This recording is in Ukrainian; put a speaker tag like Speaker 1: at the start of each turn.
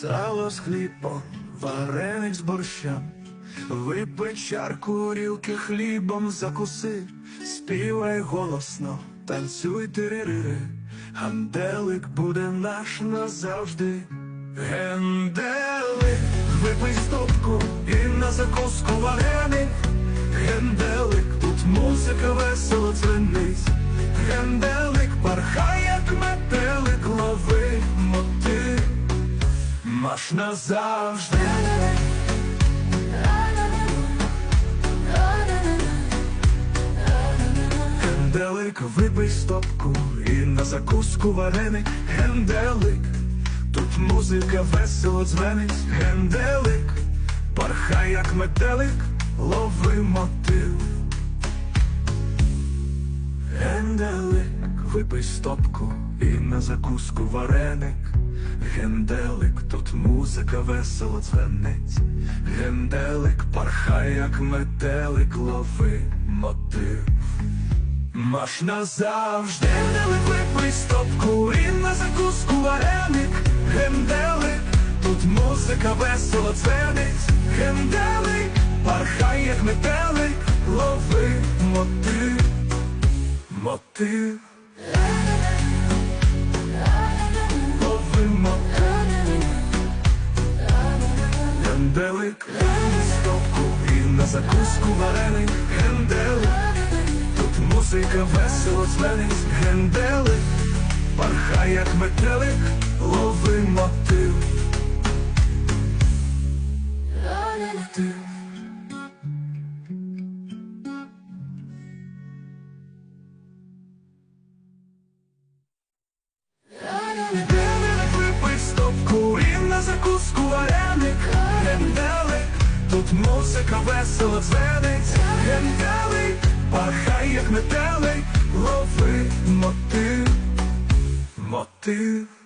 Speaker 1: Сало з хлібом, вареник з борщем, випий чарку горілки хлібом закуси, співай голосно, танцюй тиририри, Ганделик буде наш назавжди. Генделик, випий стопку і на закуску вареник. Генделик, Маш назавжди. Генделик, випий стопку і на закуску вареник. Генделик, тут музика весело дзвенить. Генделик, пархай, як метелик, лови мотив. Випий стопку і на закуску вареник. Генделик, тут музика весело дзвенить. Генделик, пархай, як метелик, лови мотив. Маш назавжди Генделик, випий стопку і на закуску вареник. Генделик, тут музика весело дзвенить. Генделик, пархай, як метелик, лови мотив. Мотив. Генделик, стопку і на закуску варений Генделик, тут музика весело дзвенить. Генделик, пархай, як метелик, тут музика весело дзвенить. генделий, пахай як метелий, лови мотив, мотив.